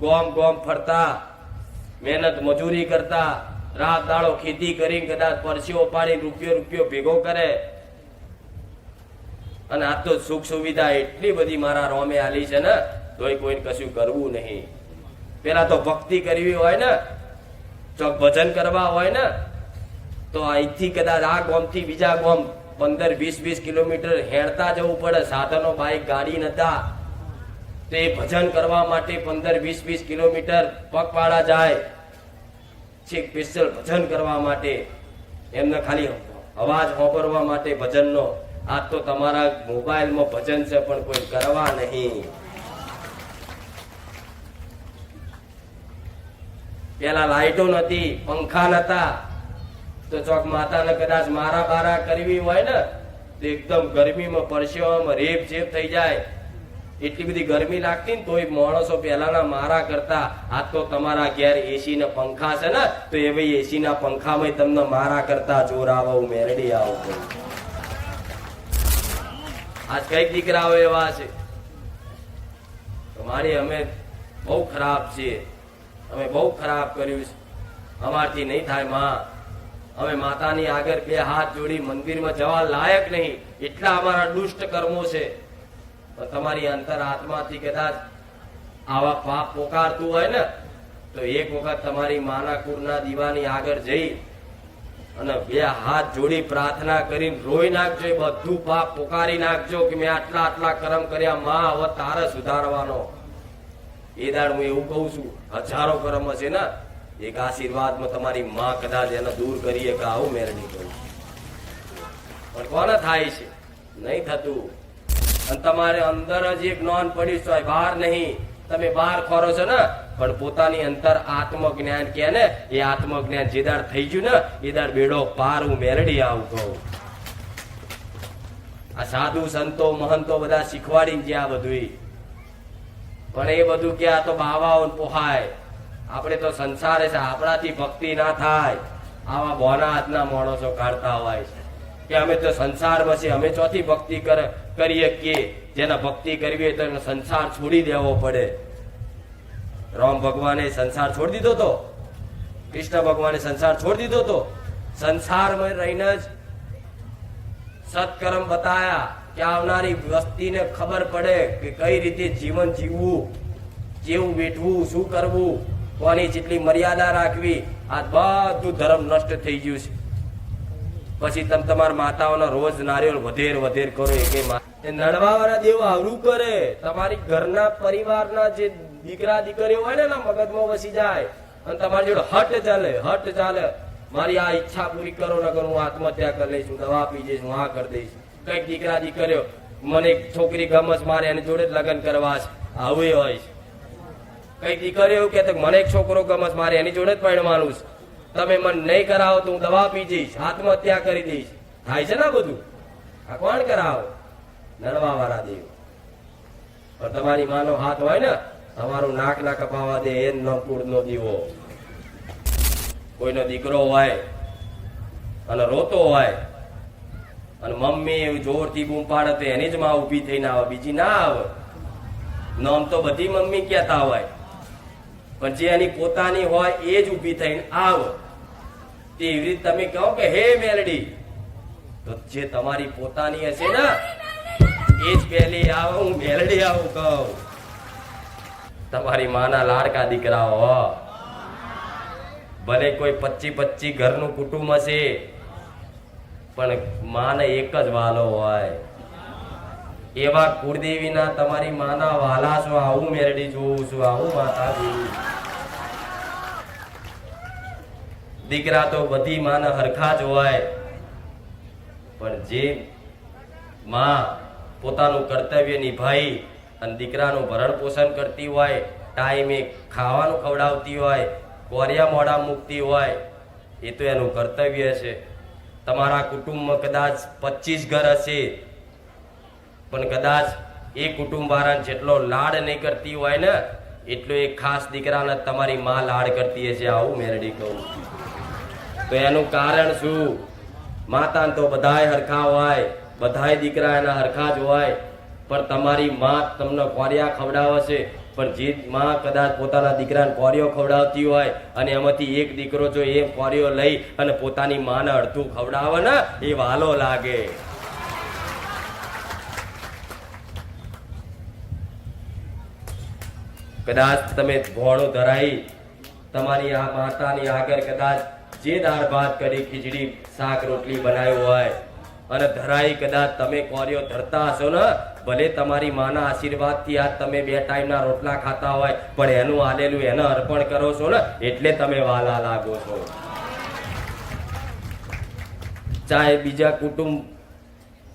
ગોમ ગોમ ફરતા, મહેનત મજૂરી કરતા રાત દાડો ખેતી કરી કદાચ પરસીઓ પાડી રૂપિયો રૂપિયો ભેગો કરે. અને આ તો સુખ સુવિધા એટલી બધી મારા રોમે આલી છે ને, તોય કોઈને કશું કરવું નહીં. પેલા તો ભક્તિ કરવી હોય ને, ચોક ભજન કરવા હોય ને, તો અહીંથી કદાચ આ ગોમથી બીજા ગોમ પંદર વીસ વીસ કિલોમીટર હેરતા જવું પડે. સાધનો બાઈક, ગાડી નતા. તો ભજન કરવા માટે પંદર, વીસ વીસ કિલોમીટર પગપાળા જાય. છે સ્પેશિયલ ભજન કરવા માટે એમને ખાલી અવાજ વાપરવા માટે ભજનનો. આજ તો તમારા મોબાઈલમાં ભજન છે, પણ કોઈ કરવા નહીં. પેલા લાઈટો નથી પંખા નતા તો ચોક માતાને કદાચ મારા બારા કરવી હોય ને, તો એકદમ ગરમીમાં પરસેવામાં રેપ જેપ થઈ જાય. એટલી બધી ગરમી લાગતી ને તોય માણસો પહેલાના મારા કરતા આ તો તમારા ઘેર એસી ના પંખા છે ને, તો એ ભાઈ એસી ના પંખામાં તમને મારા કરતા જોર આવો મેરડી આવું. આજ કંઈક દીકરાઓ એવા છે. તમારી અમે બહુ ખરાબ છીએ. અમે બહુ ખરાબ કર્યું છે. અમારથી નહીં થાયમાં. અમે માતાની આગળ બે હાથ જોડી મંદિરમાં જવા લાયક નહીં. એટલા અમારા દુષ્ટ કર્મો છે. પણ તમારી અંતર આત્માથી કદાચ આવા પાપ પોકારતું હોય ને, તો એક વખત તમારી માના કુરના દીવાની આગળ જઈ અને બે હાથ જોડી પ્રાર્થના કરીને રોઈ નાખજો બધું પાપ પોકારી નાખજો કે મેં આટલા આટલા કર્મ કર્યા, માં હવે તારે સુધારવાનો. એ દાડ હું એવું કહું છું, હજારો કર્મ હશે ને, એક આશીર્વાદમાં તમારી માં કદાચ એને દૂર કરીએ કે આવું મેરણી કરું પણ કોને થાય છે? નહીં થતું. અને તમારે અંદર જ એક નોન પડી છે બહાર નહીં. તમે બહાર ખોરો છો ને, પણ પોતાની અંતર આત્મજ્ઞાન કે ને, એ આત્મજ્ઞાન જે દાડ થઈ ગયું ને, એ દાડ બેડો પાર હું મેરડી આવું કહું આ સાધુ સંતો, મહંતો બધા શીખવાડી શીખવાડીને આ બધું પણ એ બધું કે આ તો બાવાઓ પોહાય. આપણે તો સંસારે છે, આપણાથી ભક્તિ ના થાય. આવા બોના હાથના માણસો કાઢતા હોય છે. કે અમે તો સંસારમાં છીએ, અમે ચોથી ભક્તિ કર કરીએ કે જેને ભક્તિ કરવી તો એનો સંસાર છોડી દેવો પડે. રામ ભગવાને સંસાર છોડી દીધો તો? કૃષ્ણ ભગવાને સંસાર છોડી દીધો તો? સંસારમાં રહીને જ સત્કર્મ બતાયા કે આવનારી વસ્તીને ખબર પડે કે કઈ રીતે જીવન જીવવું, કેવું વેઠવું, શું કરવું, કોની જેટલી મર્યાદા રાખવી, આ બધું ધર્મ નષ્ટ થઈ ગયું છે. પછી તમે તમારા માતાઓના રોજ નારિયેળ વધેર વધેર કરો એ મા- નડવાવાળા દેવ આવરું કરે. તમારી ઘરના પરિવારના જે દીકરા દીકરીઓ હોય ને એના મગજમાં વસી જાય. અને તમારી જોડે હટ ચાલે હટ ચાલે. મારી આ ઈચ્છા પૂરી કરો, નકર હું આત્મહત્યા કરી લઈશ દવા પી જઈશ, હું આ કરી દઈશ. કંઈક દીકરા દીકરીઓ, મને એક છોકરી ગમસ મારે, એની જોડે જ લગ્ન કરવા છે. આવું હોય છે. કઈ દીકરીઓ કે મને એક છોકરો ગમસ મારે, એની જોડે જ પરણવાનું છે. તમે મન નહીં કરાવો તો હું દવા પી જઈશ, આત્મહત્યા કરી દઈશ. થાય છે ને બધું? આ કોણ કરાવો? નડવા વાળા દેવ. પણ તમારી માનો હાથ હોય ને, તમારું નાક ના કપાવા દે, એ ન કુળનો દીવો. કોઈનો દીકરો હોય, અને રોતો હોય, અને મમ્મી એવું જોરથી બૂમ પાડે તો એની જ માં ઊભી થઈને આવે, બીજી ના આવે. નામ તો બધી મમ્મી કહેતા હોય. પણ જે એની પોતાની હોય એ જ ઊભી થઈને આવે. તે એવી રીતે તમે કહો કે હે મેલડી, તો જે તમારી પોતાની હશે ને, એ જ પહેલી આવો, હું મેલડી આવું કહું. તમારી માના લાડકા દીકરા હો. ભલે કોઈ પચી પચી ઘરનું કુટુંબ હશે, પણ માને એક જ વાલો હોય. એવા કુળદેવીના તમારી માના વાલા છો, આવું મેરડી જોઉં છું, આવું માતા જોઉં દીકરા તો બધી માને હરખા જ હોય. પણ જે માં પોતાનું કર્તવ્ય નિભાઈ અને દીકરાનું ભરણ પોષણ કરતી હોય ટાઈમે ખાવાનું ખવડાવતી હોય, કોરિયા મોડા મૂકતી હોય, એ તો એનું કર્તવ્ય છે. તમારા કુટુંબમાં કદાચ પચીસ ઘર હશે, પણ કદાચ એ કુટુંબ વાળાને જેટલો લાડ નહીં કરતી હોય ને, એટલો એક ખાસ દીકરાને તમારી માં લાડ કરતી હશે. આવું મેરડી કહું તો એનું કારણ શું? માતા તો બધાય હરખા હોય, બધાય દીકરા એના હરખા જ હોય, પણ તમારી માં તમને કોરિયા ખવડાવે છે પણ જે માં કદાચ પોતાના દીકરાને કોરિયો ખવડાવતી હોય અને એમાંથી એક દીકરો જો એ કોરિયો લઈ અને પોતાની માને અડધું ખવડાવે ને, એ વાલો લાગે. કદાચ તમે ભોણું ધરાઈ, તમારી આ માતાની આગળ કદાચ જે દાળ ભાત કરી, ખીચડી, શાક, રોટલી બનાવ્યું હોય, અને ધરાઈ કદાચ તમે કોરિયો ધરતા હશો ને, ભલે તમારી માના આશીર્વાદથી આજ તમે બે ટાઈમના રોટલા ખાતા હોય, પણ એનું આલેલું એને અર્પણ કરો છો ને, એટલે તમે વાલા લાગો છો. ચાહે બીજા કુટુંબ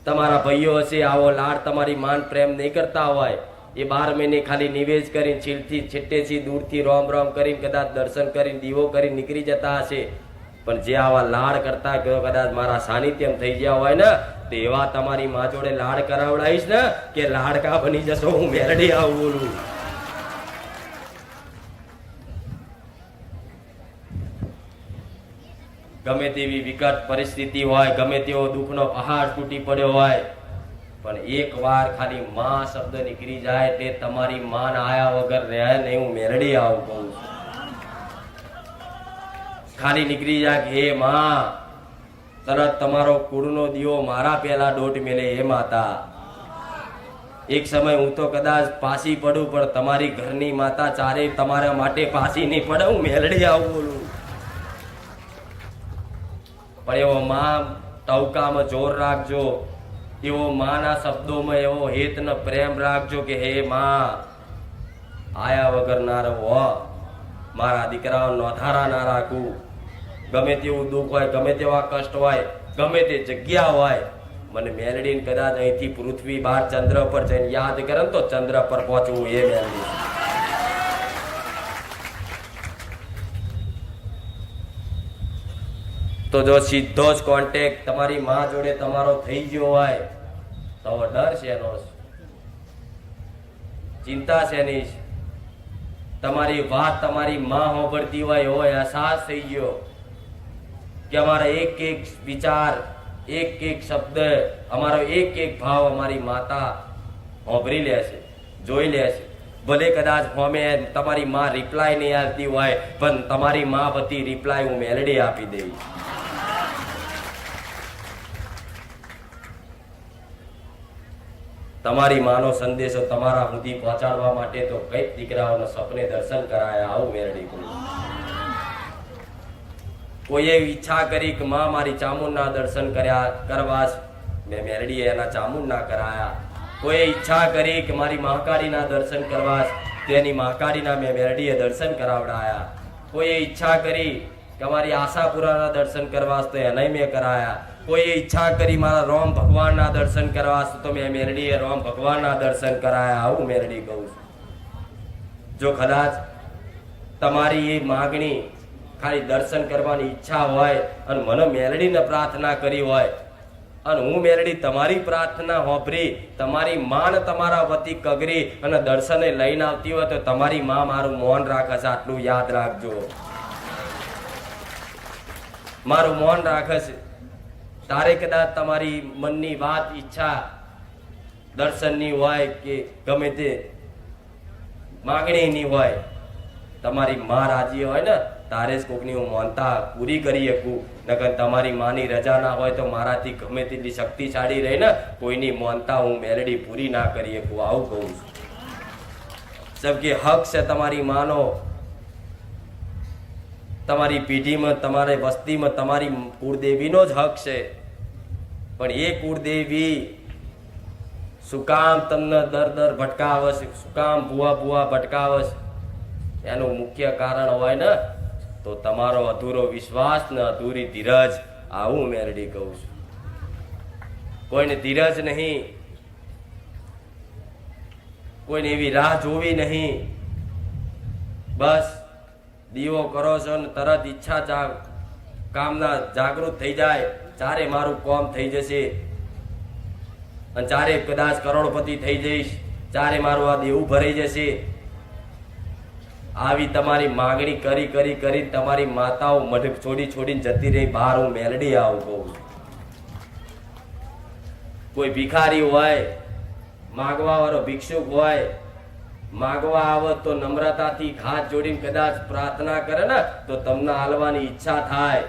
તમારા ભાઈઓ હશે, આવો લાડ તમારી માન પ્રેમ નહીં કરતા હોય, એ બાર મહિને ખાલી નિવેશ કરીને છીલથી છેટેથી દૂરથી રોમ રોમ કરીને કદાચ દર્શન કરીને દીવો કરીને નીકળી જતા હશે પણ જે આવા લાડ કરતા ગયો કદાચ મારા સાનિધ્યમ થઈ ગયા હોય ને, તો તમારી મા જોડે લાડ કરાવડાવીશ ને કે લાડકા બની જશો, હું મેરડી આવું ગમે તેવી વિકટ પરિસ્થિતિ હોય, ગમે તેવો દુઃખનો પહાડ તૂટી પડ્યો હોય, પણ એક વાર ખાલી માં શબ્દ નીકળી જાય તે તમારી માન આયા વગર રહે નહીં હું મેરડી આવું કહું છું. ખાલી નીકળી કે હે માં તરત તમારો કુળનો દીવો મારા પહેલા દોટ મેલે હે માતા. એક સમય હું તો કદાચ પાસી પડું, પણ તમારી ઘરની માતા ચારે તમારા માટે પાસી નહીં પડે, હું મેલડી આવું બોલું. પણ એવો માં ટવકામાં જોર રાખજો. એવો માના શબ્દોમાં એવો હેત ને પ્રેમ રાખજો કે હે માં આયા વગર ના રહો મારા દીકરાઓ નોધારા ના રાખું. ગમે તેવું દુઃખ હોય, ગમે તેવા કષ્ટ હોય, ગમે તે જગ્યા હોય, મને મેલડીને કદાચ અહીંથી પૃથ્વી બહાર ચંદ્ર પર જઈને યાદ કરે તો ચંદ્ર પર પહોંચવું એ મેલડી તો જો સીધો જ કોન્ટેક તમારી માં જોડે તમારો થઈ ગયો હોય, તો ડર છે એનો. ચિંતા છે એની. તમારી વાત તમારી માં હોભળતી હોય એવો અહેસાસ થઈ ગયો. કે અમારા એક એક વિચાર એક એક શબ્દ અમારો એક એક ભાવ અમારી માતા હોભરી લે છે જોઈ લે છે ભલે કદાચ હોમે તમારી માં રિપ્લાય નહીં આવતી હોય પણ તમારી માં વતી રિપ્લાય હું મેલડી આપી દેવી તમારી માનો સંદેશો તમારા સુધી પહોંચાડવા માટે તો કંઈક દીકરાઓના સપને દર્શન કરાયા આવું મેરડી બોલું કોઈએ ઈચ્છા કરી કે માં મારી ચામુંડના દર્શન કર્યા કરવા મેં મેરડીએ એના ચામુંડના કરાયા. કોઈએ ઈચ્છા કરી કે મારી મહાકાળીના દર્શન કરવા તેની મહાકાળીના મેં મેરડીએ દર્શન કરાવડાયા. કોઈએ ઈચ્છા કરી કે મારી આશાપુરાના દર્શન કરવા તો એને મેં કરાયા. કોઈએ ઈચ્છા કરી મારા રોમ ભગવાનના દર્શન કરવા તો મેં મેરડીએ રોમ ભગવાનના દર્શન કરાયા. આવું મેરડી કહું છું. જો કદાચ તમારી એ માગણી ખાલી દર્શન કરવાની ઈચ્છા હોય અને મને મેલડીને પ્રાર્થના કરી હોય અને હું મેલડી તમારી પ્રાર્થના હોભરી, તમારી માન તમારા વતી કગરી અને દર્શને લઈને આવતી હોય તો તમારી માં મારું મૌન રાખે છે, આટલું યાદ રાખજો. મારું મૌન રાખે છે. તારે કદાચ તમારી મનની વાત, ઈચ્છા દર્શનની હોય કે ગમે તે માગણીની હોય, તમારી માં રાજી હોય ને તારે જ કોકની હું માનતા પૂરી કરી શકું. નકર તમારી માની રજા ના હોય તો મારાથી ગમે તેટલી શક્તિશાળી રહી ને કોઈની માનતા હું મેલડી પૂરી ના કરી શકું. આવું કહું છું. સબકે હક છે તમારી માનો. તમારી પેઢીમાં, તમારી વસ્તીમાં, તમારી કુળદેવીનો જ હક છે. પણ એ કુળદેવી શું કામ તમને દર દર ભટકાવે છે? શું કામ ભૂવા ભૂવા ભટકાવે એનું મુખ્ય કારણ હોય ને તો તમારો અધૂરો વિશ્વાસ ને અધૂરી ધીરજ આવું મેરડી કહું છું. કોઈને ધીરજ નહીં, કોઈને એવી રાહ જોવી નહીં. બસ, દીવો કરો છો ને તરત ઈચ્છા જાગ, કામના જાગૃત થઈ જાય, ચારે મારું કોમ થઈ જશે. અને ચારે કદાચ કરોડપતિ થઈ જઈશ, ચારે મારું આ દેવું ભરાઈ જશે. આવી તમારી માગણી કરી કરી કરી તમારી માતાઓ મઢક છોડી છોડીને જતી રહી, બહાર હું મેલડી આવું કહું કોઈ ભિખારી હોય માગવા વાળો ભિક્ષુક હોય, માગવા આવે તો નમ્રતાથી હાથ જોડીને કદાચ પ્રાર્થના કરે ને, તો તમને હાલવાની ઈચ્છા થાય.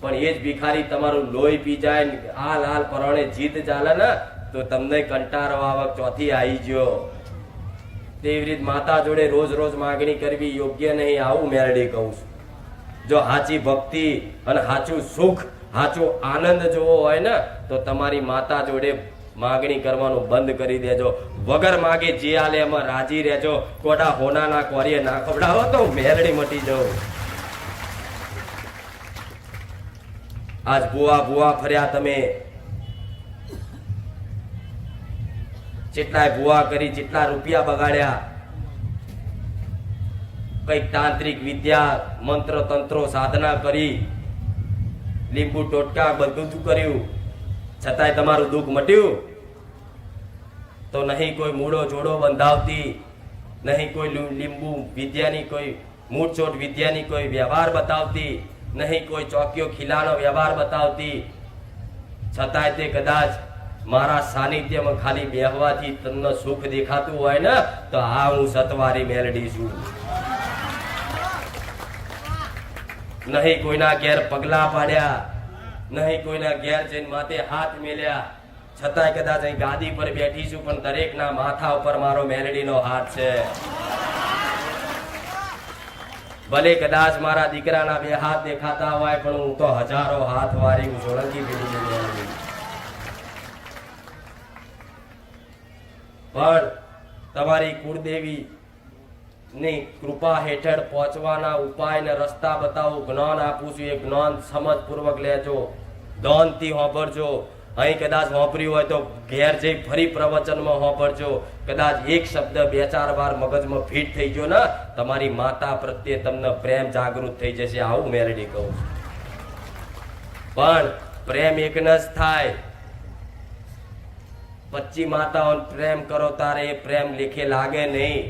પણ એ જ ભિખારી તમારું લોહી પી જાય ને હાલ હાલ પરણે જીત ચાલે ને, તો તમને કંટાળો આવક ચોથી આવી ગયો. તેવી રીત માતા જોડે રોજ રોજ માગણી કરવી યોગ્ય નહીં, આવું મેરડી કહું છું. જો સાચી ભક્તિ અને સાચું સુખ સાચો આનંદ જોવો હોય ને, તો તમારી માતા જોડે માગણી કરવાનું બંધ કરી દેજો. વગર માગે જે આલે એમાં રાજી રહેજો. કોડા હોનાના કોરીએ ના ખવડાવો તો મેરડી મટી જાવ. આજ ભુવા ભુવા ફર્યા તમે. જેટલાય ભુવા કરી, જેટલા રૂપિયા બગાડ્યા, કંઈક તાંત્રિક વિદ્યા, મંત્ર, તંત્રો, સાધના કરી, લીંબુ, ટોટકા, બધું કર્યું. છતાંય તમારું દુઃખ મટ્યું? તો નહીં કોઈ મૂળો જોડો બંધાવતી, નહીં કોઈ લીંબુ વિદ્યાની કોઈ, મૂળચોટ વિદ્યાની કોઈ વ્યવહાર બતાવતી, નહીં કોઈ ચોકીઓ ખીલાનો વ્યવહાર બતાવતી. છતાંય તે કદાચ મારા સાનિધ્યમાં ખાલી બેહવાથી તમને સુખ દેખાતું હોય ને, તો આ હું સતવારી મેલડી છું. નહીં કોઈના ઘેર પગલા પાડ્યા, નહીં કોઈના ઘેર જઈને માથે હાથ મેલ્યા. છતાંય કદાચ અહીં ગાદી પર બેઠી છું, પણ દરેકના માથા ઉપર મારો મેલડીનો હાથ છે. ભલે કદાચ મારા દીકરાના બે હાથ દેખાતા હોય, પણ હું તો હજારો હાથ વારી હું સોલંકી પેઢી પણ તમારી કુળદેવી ની કૃપા હેઠળ પહોંચવાના ઉપાય ને રસ્તા બતાવું, જ્ઞાન આપું છું. એ જ્ઞાન સમજપૂર્વક લેજો. દોનથી હોંભરજો અહીં કદાચ હોંભર્યું હોય તો ઘેર જઈ ફરી પ્રવચનમાં હોંભરજો કદાચ એક શબ્દ બે ચાર વાર મગજમાં ફિટ થઈ ગયો ને, તમારી માતા પ્રત્યે તમને પ્રેમ જાગૃત થઈ જશે. આવું મેલડી કહું પણ પ્રેમ એક ન જ થાય. પચ્ચી માતાઓને પ્રેમ કરો, તારે પ્રેમ લેખે લાગે નહીં.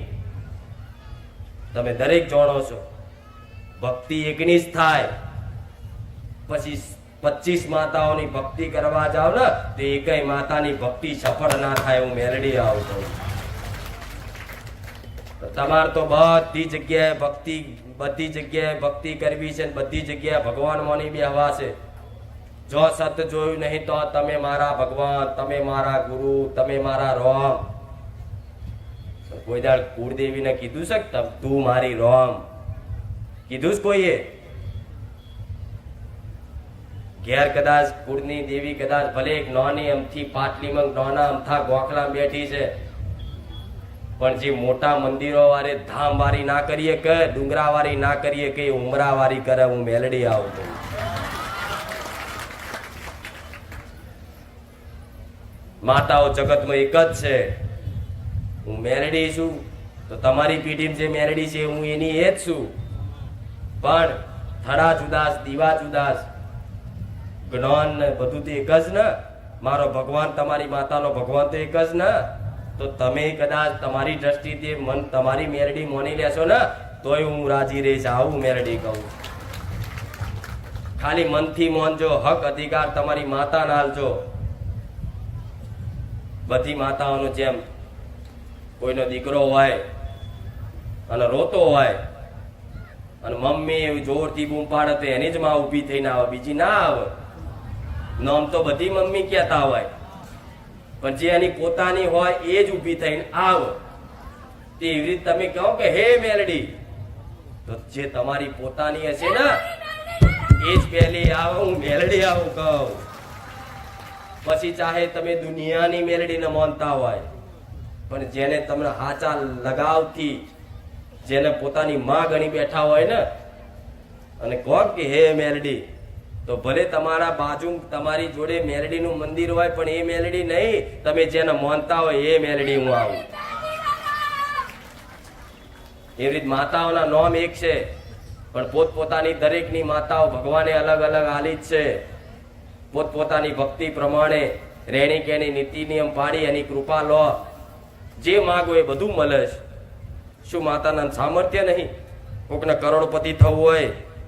તમે દરેક જાણો છો. ભક્તિ એકની જ થાય. પછી પચીસ માતાઓની ભક્તિ કરવા જાવ ને, તો એકય માતાની ભક્તિ સફળ ના થાય હું મેલડી આવું છું તમારે તો બધી જગ્યાએ ભક્તિ, બધી જગ્યાએ ભક્તિ કરવી છે બધી જગ્યાએ ભગવાન મોની બી હવા છે. જો સત જોયું નહીં તો તમે મારા ભગવાન, તમે મારા ગુરુ, તમે મારા રોમ. કોઈ દાળ કુળદેવીને કીધું છે તું મારી રોમ. કીધું જ કોઈએ? ઘેર કદાચ કુળની દેવી કદાચ ભલે એક નોની અમથી પાટલીમાં નોના અમથા ગોખલા બેઠી છે, પણ જે મોટા મંદિરો વાળે ધામ વારી ના કરીએ કે ડુંગરા વારી ના કરીએ કે ઉમરા વારી કરે, હું મેલડી આવું માતાઓ જગતમાં એક જ છે. હું મેરડી છું. તો તમારી પીઢીમાં જે મેરડી છે, હું એની એ જ છું. પણ થડા જુદાસ, દીવા જુદાસ જ્ઞાન ને બધું તો એક જ ને. મારો ભગવાન તમારી માતાનો ભગવાન તો એક જ ને. તો તમે કદાચ તમારી દ્રષ્ટિથી મન તમારી મેરડી મોની લેશો ને, તોય હું રાજી રહીશ, આવું મેરડી કહું. ખાલી મનથી મોનજો, હક અધિકાર તમારી માતાને નાલજો બધી માતાઓનું જેમ કોઈનો દીકરો હોય અને રોતો હોય અને મમ્મી એવું જોરથી બૂમ પાડે તો એની જ માં ઊભી થઈને આવે, બીજી ના આવે. નામ તો બધી મમ્મી કહેતા હોય. પણ જે એની પોતાની હોય એ જ ઊભી થઈને આવે. તે એવી રીતે તમે કહો કે, હે મેલડી. તો જે તમારી પોતાની હશે ને, એ જ પહેલી આવો, હું મેલડી આવું કહું. પછી ચાહે તમે દુનિયાની મેલડીને માનતા હોય, પણ જેને તમને હાચા લગાવથી જેને પોતાની માં ગણી બેઠા હોય ને, અને કહો કે, હે મેલડી, તો ભલે તમારા બાજુ તમારી જોડે મેલડીનું મંદિર હોય, પણ એ મેલડી નહીં, તમે જેને માનતા હોય, એ મેલડી હું આવું. એવી રીત માતાઓના નોમ એક છે, પણ પોતપોતાની દરેકની માતાઓ ભગવાને અલગ અલગ આલી જ છે. પોતપોતાની ભક્તિ પ્રમાણે રહેણી કેણી નીતિ, નિયમ પાડી એની કૃપા લો. જે માગો એ બધું મળે છે. શું માતાના સામર્થ્ય નહીં? કોકને કરોડપતિ થવું હોય,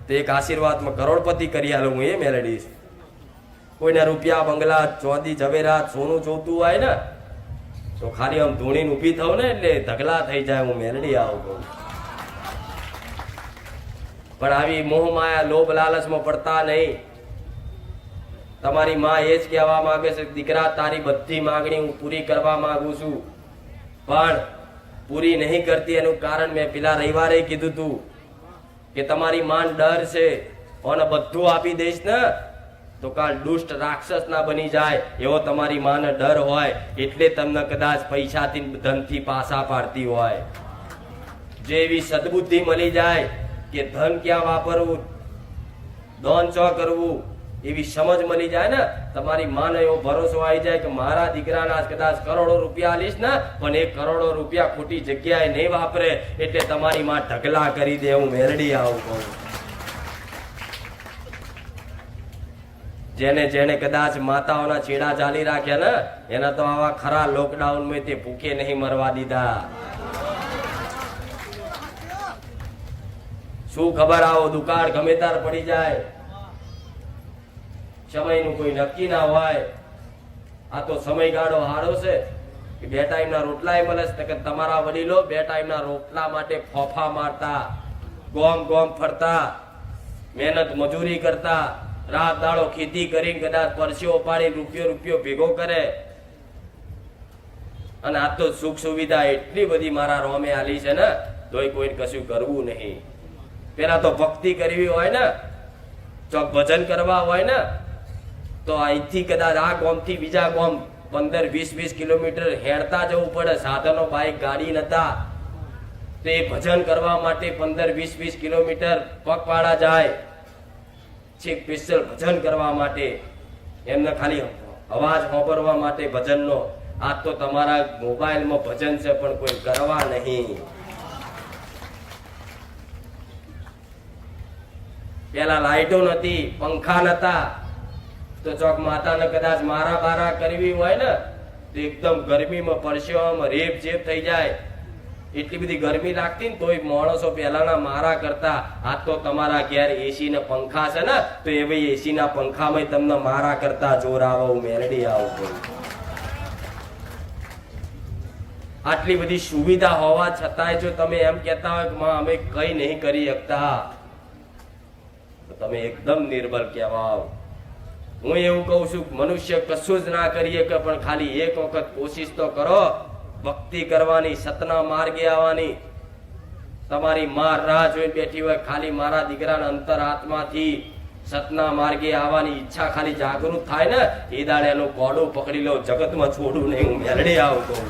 તો એક આશીર્વાદમાં કરોડપતિ કરી આલું, હું એ મેળડીશ કોઈને રૂપિયા, બંગલા, ચોદી, ઝવેરાત, સોનું જોતું હોય ને, તો ખાલી આમ ધૂણીને ઊભી થવું ને એટલે ધગલા થઈ જાય, હું મેલડી આવું કહું. પણ આવી મોહ માયા લોભ લાલચમાં પડતા નહીં. તમારી માં એ જ કહેવા માંગે છે, દીકરા, તારી બધી માંગણી હું પૂરી કરવા માંગુ છું. પણ પૂરી નહીં કરતી એનું કારણ મેં પેલા રવિવારે કીધું તું કે તમારી માન ડર છે અને બધું આપી દઈશ ને, તો કાલ દુષ્ટ રાક્ષસ ના બની જાય. એવો તમારી માને ડર હોય, એટલે તમને કદાચ પૈસાથી ધનથી પાછા પાડતી હોય. જે એવી સદબુદ્ધિ મળી જાય કે ધન ક્યાં વાપરવું? દોન ચો કરવું? એવી સમજ મળી જાય ને, તમારી માને એવો ભરોસો આવી જાય કે મારા દીકરાના કદાચ કરોડો રૂપિયા આલીશ ને, પણ એ કરોડો રૂપિયા ખોટી જગ્યાએ નહીં વાપરે, એટલે તમારી માં ઢગલા કરી દે, હું મેરડી આવું કહું. જેને જેને કદાચ માતાઓના ચેડા ચાલી રાખ્યા ને, એના તો આવા ખરા લોકડાઉનમાં તે ભૂખે નહીં મરવા દીધા. શું ખબર આવો દુકાળ ગમે તાર પડી જાય? સમયનું કોઈ નક્કી ના હોય. આ તો સમયગાળો હારો છે કે બે ટાઈમના રોટલાય મળે છે. કે તમારા વડીલો બે ટાઈમના રોટલા માટે ફોફા મારતા, ગોમ ગોમ ફરતા, મહેનત મજૂરી કરતા, રાત દાડો ખેતી કરીને કદાચ પરસીઓ પાડી રૂપિયો રૂપિયો ભેગો કરે. અને આ તો સુખ સુવિધા એટલી બધી મારા રોમે આલી છે ને, તોય કોઈ કશું કરવું નહીં. પેલા તો ભક્તિ કરવી હોય ને, ચોક ભજન કરવા હોય ને તો અહીંથી કદાચ આ ગામથી બીજા ગામ પંદર, વીસ વીસ કિલોમીટર હેડતા જવું પડે. સાધનો બાઇક ગાડી નતા. તો એ ભજન કરવા માટે પંદર, વીસ વીસ કિલોમીટર પગપાળા જાય. છેક સ્પેશિયલ ભજન કરવા માટે. એમને ખાલી અવાજ સાંભળવા માટે ભજનનો. આજ તો તમારા મોબાઈલમાં ભજન છે, પણ કોઈ કરવા નહીં. પેલા લાઈટો નથી પંખા નતા. તો ચોક માતાને કદાચ મારા બારા કરવી હોય ને, તો એકદમ ગરમીમાં પરસેવામાં રેપ જેપ થઈ જાય. એટલી બધી ગરમી લાગતી ને તોય માણસો પહેલાના મારા કરતા આ તો તમારા ઘેર એસી ને પંખા છે ને, તો એ ભાઈ એસી ના પંખામાં તમને મારા કરતા જોર આવો હું મેલડી આવું આટલી બધી સુવિધા હોવા છતાંય જો તમે એમ કહેતા હોય કે માં, અમે કઈ નહીં કરી શકતા. તો તમે એકદમ નિર્બળ કહેવાઓ. હું એવું કહું છું મનુષ્ય કશું જ ના કરીએ કે પણ ખાલી એક વખત કોશિશ તો કરો. ભક્તિ કરવાની, સતના માર્ગે આવવાની. તમારી માર રાહ જોઈને બેઠી હોય, ખાલી મારા દીકરાના અંતર આત્માથી સતના માર્ગે આવવાની ઈચ્છા ખાલી જાગૃત થાય ને એ દાડે એનું કોડું પકડી લો, જગતમાં છોડું નહીં, હું મેલડી આવું કહું